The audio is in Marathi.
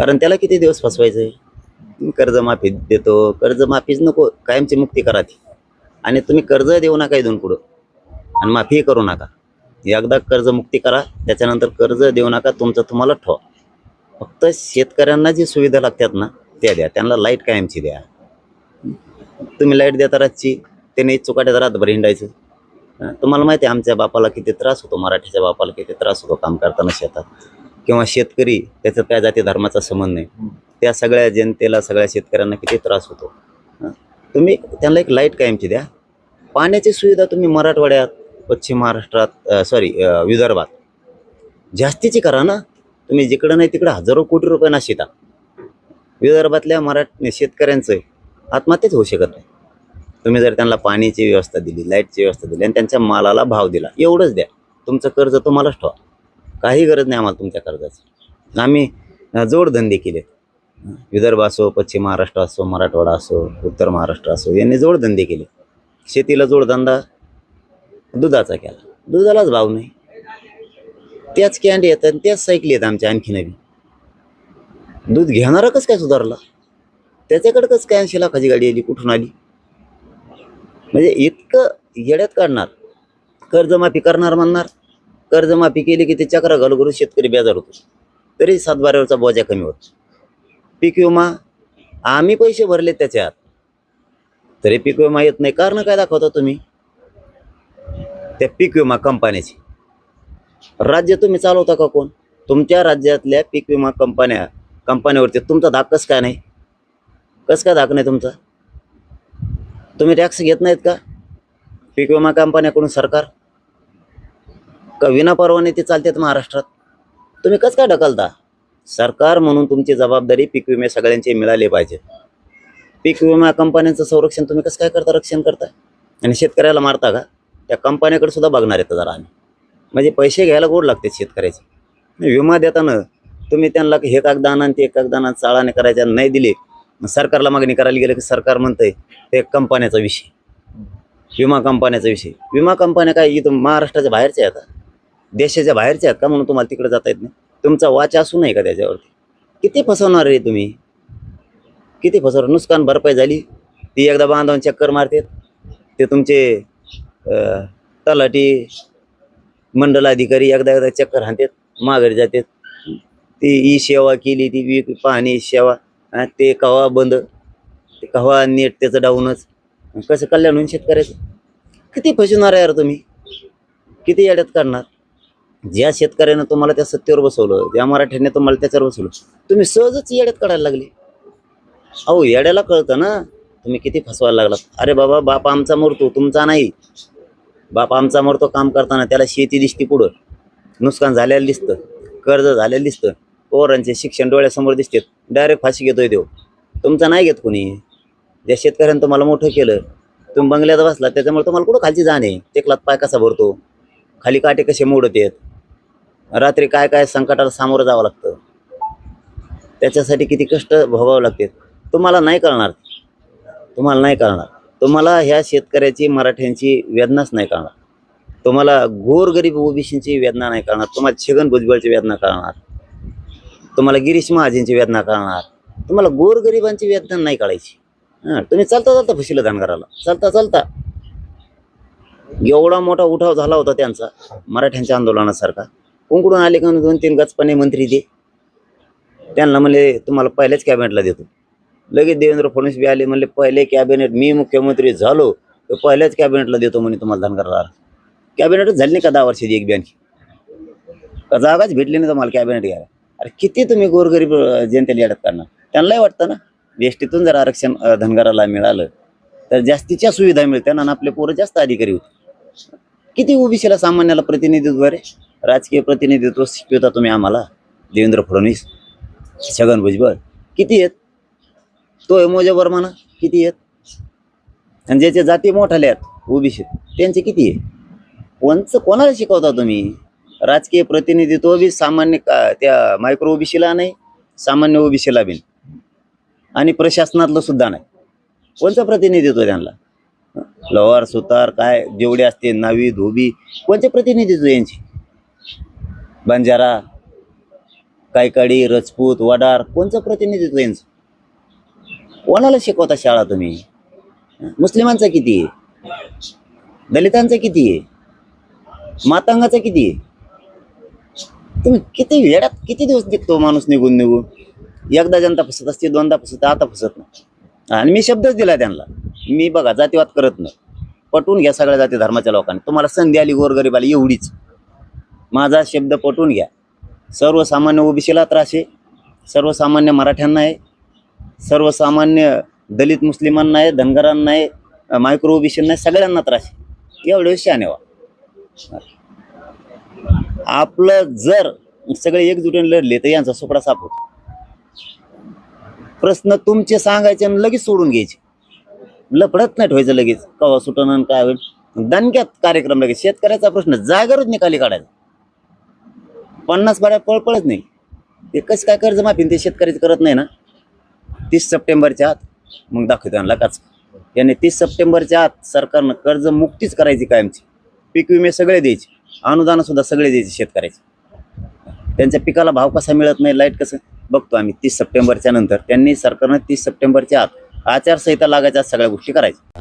कारण त्याला किती दिवस फसवायचं आहे कर्जमाफी देतो कर्जमाफीच नको कायमची मुक्ती करा ती. आणि तुम्ही कर्ज देऊ नका इथून पुढं. आणि माफी करू नका. एकदा कर्जमुक्ती करा त्याच्यानंतर कर्ज देऊ नका तुमचं तुम्हाला ठेवा. फक्त शेतकऱ्यांना जी सुविधा लागतात ना त्या द्या. त्यांना लाइट कायमची द्या. तुम्ही लाइट देता रातची त्याने चुकाट्यात रातभर हिंडायचं. तुम्हाला माहिती आहे आमच्या बापाला किती त्रास होतो मराठीच्या बापाला किती त्रास होतो काम करताना शेतात. किंवा शेतकरी त्याचं काय जाती धर्माचा संबंध नाही. त्या सगळ्या जनतेला सगळ्या शेतकऱ्यांना किती त्रास होतो. तुम्ही त्यांना एक लाइट कायमची द्या. पाण्याची सुविधा तुम्ही मराठवाड्यात पश्चिम महाराष्ट्रात सॉरी विदर्भात जास्तीची करा ना. तुम्ही जिकडं नाही तिकडं हजारो कोटी रुपये नाशिता विदर्भातल्या मराठी शेतकऱ्यांचं आत्महत्याच होऊ शकत नाही. तुम्ही जर त्यांना पाण्याची व्यवस्था दिली लाईटची व्यवस्था दिली आणि त्यांच्या मालाला भाव दिला एवढंच द्या. तुमचं कर्ज तुम्हालाच ठेवा. काही गरज नाही आम्हाला तुमच्या कर्जाची. आम्ही जोडधंदे केलेत. विदर्भ असो पश्चिम महाराष्ट्र असो मराठवाडा असो उत्तर महाराष्ट्र असो यांनी जोडधंदे केले. शेतीला जोडधंदा दुधाचा केला. दुधालाच भाव नाही. त्याच कॅन्डी येतात आणि त्याच सायकली आहेत आमच्या आणखी नवी दूध घेणारा कसं काय सुधारला? त्याच्याकडे कसं काय ऐंशी लाखाची गाडी आली कुठून आली? म्हणजे इतकं येड्यात काढणार. कर्जमाफी करणार म्हणणार. कर्जमाफी केली की ते चक्र घालू करून शेतकरी बेजार होतो. तरी सातबाऱ्यावरचा बोजा कमी होतो. पीक विमा आम्ही पैसे भरले त्याच्यात. तरी पीक विमा येत नाही. कारण काय दाखवता तुम्ही? त्या पीक विमा कंपन्याची. राज्य तुम्ही चालवता का कोण? तुमच्या राज्यातल्या पीक विमा कंपन्या कंपन्यावरती तुमचा धाक कस काय नाही? कसं काय धाक नाही तुमचा? तुम्ही टॅक्स घेत नाहीत का? पीक विमा कंपन्याकडून सरकार का विना परवाने ते चालतात महाराष्ट्रात. तुम्ही कसं काय ढकलता? सरकार म्हणून तुमची जबाबदारी पीक विमे सगळ्यांचे मिळाले पाहिजे. पीक विमा कंपन्यांचं संरक्षण तुम्ही कसं काय करता रक्षण करता? आणि शेतकऱ्याला मारता का? त्या कंपन्याकडे सुद्धा बघणार आहेत जरा आम्ही. म्हणजे पैसे घ्यायला गोड लागते शेतकऱ्याचे. विमा देताना तुम्ही त्यांना हे कागदाना आणि ते कागदाना चाळाने करायच्या नाही दिले मग सरकारला मागणी करायला गेलं की सरकार म्हणतंय ते कंपन्याचा विषय. विमा कंपन्याचा विषय. विमा कंपन्या काय इथं महाराष्ट्राच्या बाहेरच्या आहेत देशाच्या बाहेरच्या आहेत का म्हणून तुम्हाला तिकडे जाता येत नाही. तुमचा वाच असू नये का त्याच्यावरती? किती फसवणार रे तुम्ही? किती फसवणार? नुकसान भरपाई झाली. ती एकदा बांधवून चक्कर मारतात. ते तुमचे तलाठी मंडल अधिकारी एकदा एकदा चक्कर हाणतात. माघारी जातात. ती ई सेवा केली ती वी पाहणी सेवा ते कवा बंद? ते कवा नेट त्याचं डाऊनच? कसं कल्याण होऊन शेतकऱ्याचं? किती फसवणार यार तुम्ही? किती येड्यात काढणार ज्या शेतकऱ्यानं तुम्हाला त्या सत्तेवर बसवलं ज्या मराठ्याने तुम्हाला त्याच्यावर बसवलं तुम्ही सहजच येड्यात काढायला लागले. अहो येड्याला कळतं ना तुम्ही किती फसवायला लागलात. अरे बाबा बाप आमचा मरतो तुमचा नाही. बाप आमचा मरतो काम करताना त्याला शेती दिसते पुढं. नुकसान झालेलं दिसतं कर्ज झालेलं दिसतं. पोरांचे शिक्षण डोळ्यासमोर दिसते डायरेक्ट फाशी घेतोय देव तुमचा नाही घेत कोणी. ज्या शेतकऱ्यानं तुम्हाला मोठं केलं तुम्ही बंगल्यात बसला त्याच्यामुळे तुम्हाला कुठं खालची जाण आहे? टेकलात पाय कसा भरतो? खाली काटे कसे मोडत आहेत? रात्री काय काय संकटाला सामोरं जावं लागतं? त्याच्यासाठी किती कष्ट भोगावं लागते तुम्हाला नाही कळणार. तुम्हाला नाही कळणार. तुम्हाला ह्या शेतकऱ्याची मराठ्यांची वेदनाच नाही कळणार. तुम्हाला गोरगरीब ओबीसींची वेदना नाही कळणार. तुम्हाला छगन भुजबळची वेदना कळणार. तुम्हाला गिरीश महाजनची वेदना कळणार. तुम्हाला गोरगरिबांची वेदना नाही कळायची. हां तुम्ही चालता चालता फसिलं धनगराला चालता चालता. एवढा मोठा उठाव झाला होता त्यांचा मराठ्यांच्या आंदोलनासारखा. कुंकडून आले का दोन तीन गचपाने मंत्री ते त्यांना म्हणले तुम्हाला पहिल्याच कॅबिनेटला देतो. लगेच देवेंद्र फडणवीस बी आले म्हणले पहिले कॅबिनेट मी मुख्यमंत्री झालो तर पहिल्याच कॅबिनेटला देतो म्हणे तुम्हाला धनगरला. कॅबिनेटच झाली नाही का दहा वर्षाची एक बँक का जागाच भेटली नाही तुम्हाला कॅबिनेट घ्यायला? अरे किती तुम्ही गोरगरीब जनतेला येड्यात काढणार त्यांनाही वाटतं ना? एसटीतून जर आरक्षण धनगराला मिळालं तर जास्तीच्या सुविधा मिळत्या आणि आपले पोरं जास्त अधिकारी होते किती ओबीसीला सामान्याला प्रतिनिधित्व रे राजकीय प्रतिनिधित्व शिकवता तुम्ही आम्हाला? देवेंद्र फडणवीस छगन भुजबळ किती आहेत? तो मोजे वर्माना किती आहेत? आणि ज्याचे जाती मोठाले आहेत ओबीसी त्यांचे किती आहे? कोणचं कोणाला शिकवता तुम्ही? राजकीय प्रतिनिधित्व बी सामान्य का त्या मायक्रो ओबीसीला नाही सामान्य ओबीसीला बी आणि प्रशासनातलं सुद्धा नाही. कोणचं प्रतिनिधित्व त्यांना? लवार सुतार काय जेवढे असते नावी धोबी कोणते प्रतिनिधित्व यांची? बंजारा कायकाडी रजपूत वडार कोणचं प्रतिनिधित्व यांचं? कोणाला शिकवता शाळा तुम्ही? मुस्लिमांचा किती आहे? दलितांचा किती आहे? मातांगाचा किती आहे? तुम्ही किती वेळात किती दिवस निघतो माणूस निघून निघून? एकदा जनता फसत असते दोनदा फसत आता फसत नाही. आणि मी शब्दच दिला त्यांना. मी बघा जातीवाद करत नाही. पटवून घ्या सगळ्या जाती धर्माच्या लोकांनी. तुम्हाला संधी आली गोरगरीबाला एवढीच. माझा शब्द पटवून घ्या. सर्वसामान्य ओबीसीला त्रास आहे. सर्वसामान्य मराठ्यांना आहे. सर्वसामान्य दलित मुस्लिमांना आहे धनगरांना आहे मायक्रो ओबीसींना आहे सगळ्यांना त्रास आहे. एवढे शाने व्हा. आपलं जर सगळे एकजुटीने लढले तर यांचा सुपडा साफ होतो. प्रश्न तुमचे सांगायचे आणि लगेच सोडून घ्यायचे. लपडत नाही ठेवायचं लगेच. कवा सुटणं काय होईल. दणक्यात कार्यक्रम लगेच. शेतकऱ्याचा प्रश्न जागरच निकाली काढायचा. पन्नास बाऱ्या पळपळत नाही. ते कसं काय कर्जमाफी ते शेतकरीच करत नाही ना? तीस सप्टेंबरच्या आत. मग दाखवतो त्यांना काच. याने तीस सप्टेंबरच्या आत सरकारनं कर्ज मुक्तीच करायची कायमची. पीक विमे सगळे द्यायचे. अनुदानंसुद्धा सगळे द्यायचे शेतकऱ्याचे. त्यांच्या पिकाला भाव कसा मिळत नाही लाइट कसं? बघतो आम्ही तीस सप्टेंबरच्या नंतर. त्यांनी सरकारनं तीस सप्टेंबरच्या आत आचारसंहिता लागायच्या सगळ्या गोष्टी करायच्या.